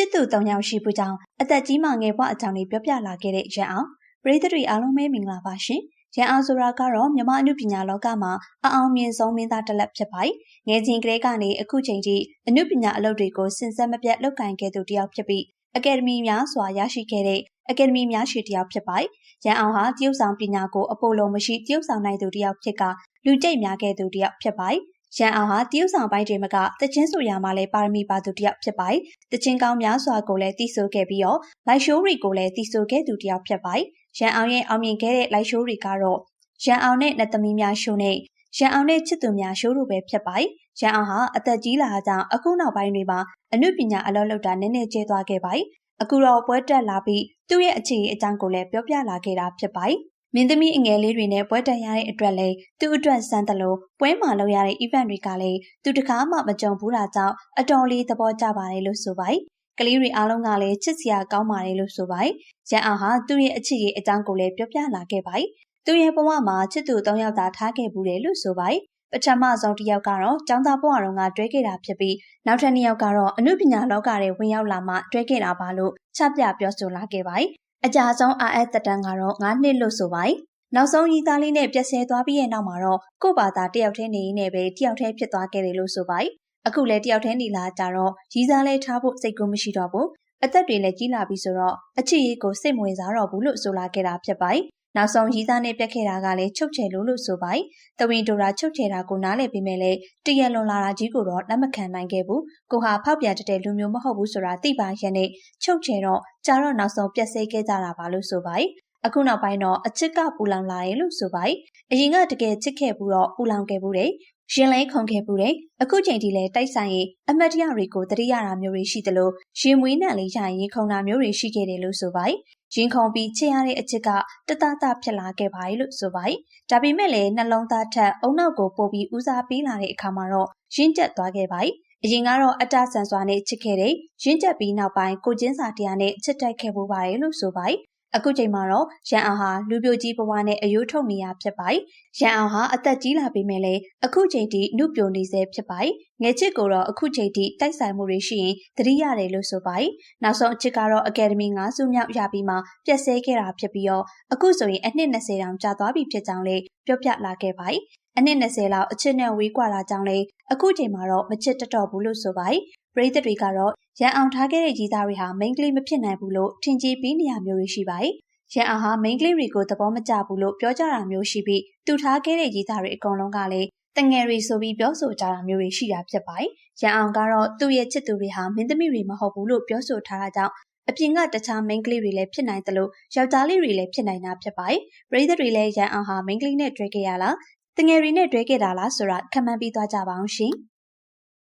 ချစ်သူ၃ယောက်ရှိဖို့ကြောင့်အသက်ကြီးမှငယ်ဘဝအကြောင်းလေးပြောပြလာခဲ့တဲ့ရန်အောင်ပရိသတ်တွေအားလုံးပဲမင်္ဂလာပါရှင်။ရန်အောင်ဆိုတာကတော့မြမအနုပညာလောကမှာအအောင်မြင်ဆုံးမင်းသားတစ်လက်ဖြစ်ပါတယ်။ငယ်ချင်းကလေးကနေအခုချိန်ထိအနုပညာအလုပ်တွေကိုစင်ဆက်မပြတ်လုပ်ကိုင်ခဲ့သူတစ်ယောက်ဖြစ်ပြီးအကယ်ဒမီများစွာရရှိခဲ့တဲ့အကယ်ဒမီများရှိတစ်ယောက်ဖြစ်ပါတယ်။ရန်အောင်ဟာတရုတ်ဆောင်ပညာကိုအပိုလိုမရှိတရုတ်ဆောင်နိုင်သူတစ်ယောက်ဖြစ်ကလူကြိတ်များခဲ့သူတစ်ယောက်ဖြစ်ပါတယ်။ ရန်အောင်ဟာတရုတ်ဆောင်ပိုင်းတွေမှာကတချင်းဆိုရမှာလည်းပါရမီပါသူတစ်ယောက်ဖြစ်ပါတယ်။တချင်းကောင်းများစွာကိုလည်းတည်ဆိုခဲ့ပြီးတော့လိုက်ရှိုးတွေကိုလည်းတည်ဆိုခဲ့သူတစ်ယောက်ဖြစ်ပါတယ်။ရန်အောင်ရဲ့အောင်မြင်ခဲ့တဲ့လိုက်ရှိုးတွေကတော့ရန်အောင်နဲ့နှစ်သမီးများရှိုးနဲ့ရန်အောင်နဲ့ချစ်သူများရှိုးတို့ပဲဖြစ်ပါတယ်။ရန်အောင်ဟာအသက်ကြီးလာကြောင်းအခုနောက်ပိုင်းတွေမှာအနုပညာအလုပ်လုပ်တာနည်းနည်းကျဲသွားခဲ့ပါတယ်။အခုတော့ပွဲတက်လာပြီးသူ့ရဲ့အခြေအနေအကြောင်းကိုလည်းပြောပြလာခဲ့တာဖြစ်ပါတယ်။ မင်းသမီးအငယ်လေးတွေနဲ့ပွဲတက်ရတဲ့အတွက်လည်းသူ့အတွက်စမ်းသလိုပွဲမှာလုပ်ရတဲ့ event တွေကလည်းသူတကားမှမကြုံဘူးတာကြောင့်အတော်လေးသဘောကျပါတယ်လို့ဆိုပါတယ်။ကလေးတွေအားလုံးကလည်းချစ်စရာကောင်းပါတယ်လို့ဆိုပါတယ်။ရန်အောင်ဟာသူ့ရဲ့အချစ်ရဲ့အကြောင်းကိုလည်းပြောပြလာခဲ့ပါတယ်။သူ့ရဲ့ဘဝမှာချစ်သူ၃ယောက်သာထားခဲ့ဘူးတယ်လို့ဆိုပါတယ်။ပထမဆုံးတစ်ယောက်ကတော့ចောင်းသားဘဝတုန်းကတွဲခဲ့တာဖြစ်ပြီးနောက်ထပ်နှစ်ယောက်ကတော့အမှုပညာလောကထဲဝင်ရောက်လာမှတွဲခဲ့တာပါလို့ချပြပြောဆိုလာခဲ့ပါတယ် အကြဆုံး RS တက်တန်းကတော့9နှစ်လို့ဆိုပါတယ်။နောက်ဆုံးရီသားလေးနဲ့ပြက်ဆဲသွားပြီးရဲ့နောက်မှာတော့ကို့ဘာသာတယောက်တည်းနေနေပဲတယောက်တည်းဖြစ်သွားခဲ့တယ်လို့ဆိုပါတယ်။အခုလည်းတယောက်တည်းနေလာကြတော့ရီသားလေးထားဖို့စိတ်ကူးမရှိတော့ဘူး။အသက်တွေလည်းကြီးလာပြီဆိုတော့အချစ်ရေးကိုစိတ်မဝင်စားတော့ဘူးလို့ဆိုလာခဲ့တာဖြစ်ပါတယ်။ နောက်ဆုံးရီသားနဲ့ပြက်ခဲ့တာကလည်းချုပ်ချယ်လို့လို့ဆိုပါတယ်။တဝင်းဒိုရာချုပ်ချယ်တာကိုနားလည်ပြီးမဲ့လေတရလွန်လာတာကြီးကိုတော့လက်မခံနိုင်ခဲ့ဘူး။ကိုဟာဖောက်ပြန်တဲ့လူမျိုးမဟုတ်ဘူးဆိုတာသိပါရဲ့နဲ့ချုပ်ချယ်တော့ကြာတော့နောက်ဆုံးပြက်စိတ်ခဲ့ကြတာပါလို့ဆိုပါတယ်။ အခုနောက်ပိုင်းတော့အချစ်ကပူလောင်လာတယ်လို့ဆိုပါတယ်။အရင်ကတကယ်ချစ်ခဲ့ဘူးတော့ပူလောင်ခဲ့ဘူးတယ်။ရင်လဲခုန်ခဲ့ဘူးတယ်။အခုချိန်ထိလည်းတိုက်ဆိုင်ရင်အမတ်တရတွေကိုတတိရတာမျိုးတွေရှိသလိုရင်မွေးနှံလေးရရင်ခုန်တာမျိုးတွေရှိခဲ့တယ်လို့ဆိုပါတယ်။ရင်ခုန်ပြီးချစ်ရတဲ့အချစ်ကတတတဖြစ်လာခဲ့ပါတယ်လို့ဆိုပါတယ်။ဒါပေမဲ့လည်းနှလုံးသားထက်အုံနောက်ကိုပို့ပြီးဦးစားပေးလာတဲ့အခါမှာတော့ရင့်ကျက်သွားခဲ့ပါတယ်။အရင်ကတော့အတဆန်စွာနဲ့ချစ်ခဲ့တဲ့ရင့်ကျက်ပြီးနောက်ပိုင်းကိုချင်းစာတရားနဲ့ချစ်တိုက်ခဲ့ဖို့ပါတယ်လို့ဆိုပါတယ် အခုချိန်မှာတော့ရန်အောင်ဟာလူပြိုကြီးဘဝနဲ့အယိုးထုတ်နေရဖြစ်ပါတယ်။ရန်အောင်ဟာအသက်ကြီးလာပြီမဲ့လေအခုချိန်ထိနှုတ်ပြိုနေစေဖြစ်ပါတယ်။ငယ်ချစ်ကိုတော့အခုချိန်ထိတိုက်ဆိုင်မှုတွေရှိရင်သတိရတယ်လို့ဆိုပါတယ်။နောက်ဆုံးအချစ်ကတော့အကယ်ဒမီ9စုမြောက်ရပြီးမှပြက်ဆဲခဲ့တာဖြစ်ပြီးတော့အခုဆိုရင်အနှစ်20တောင်ကြာသွားပြီဖြစ်ကြောင်းလေးပြောပြလာခဲ့ပါတယ်။ အနှစ်20လောက်အချစ်နဲ့ဝေးကွာလာကြောင်းလေးအခုချိန်မှာတော့မချစ်တတော့ဘူးလို့ဆိုပါတယ်။ပရိသတ်တွေကတော့ရန်အောင်ထားခဲ့တဲ့ကြီးသားတွေဟာမိန်းကလေးမဖြစ်နိုင်ဘူးလို့ထင်ကြီးပြီးနေရမျိုးတွေရှိပါတယ်။ရန်အောင်ဟာမိန်းကလေးတွေကိုသဘောမကျဘူးလို့ပြောကြတာမျိုးရှိပြီးသူထားခဲ့တဲ့ကြီးသားတွေအကုန်လုံးကလည်းတငယ်တွေဆိုပြီးပြောဆိုကြတာမျိုးတွေရှိတာဖြစ်ပါတယ်။ရန်အောင်ကတော့သူ့ရဲ့ချစ်သူတွေဟာမင်းသမီးတွေမဟုတ်ဘူးလို့ပြောဆိုထားတာကြောင့်အပြင်ကတခြားမိန်းကလေးတွေလည်းဖြစ်နိုင်တယ်လို့ယောက်ျားလေးတွေလည်းဖြစ်နိုင်တာဖြစ်ပါတယ်။ပရိသတ်တွေလည်းရန်အောင်ဟာမိန်းကလေးနဲ့တွေ့ခဲ့ရလား တငယ်တွေနဲ့တွေ့ခဲ့တာလားဆိုတာခံမှန်းပြီးသွားကြပါအောင်ရှင်။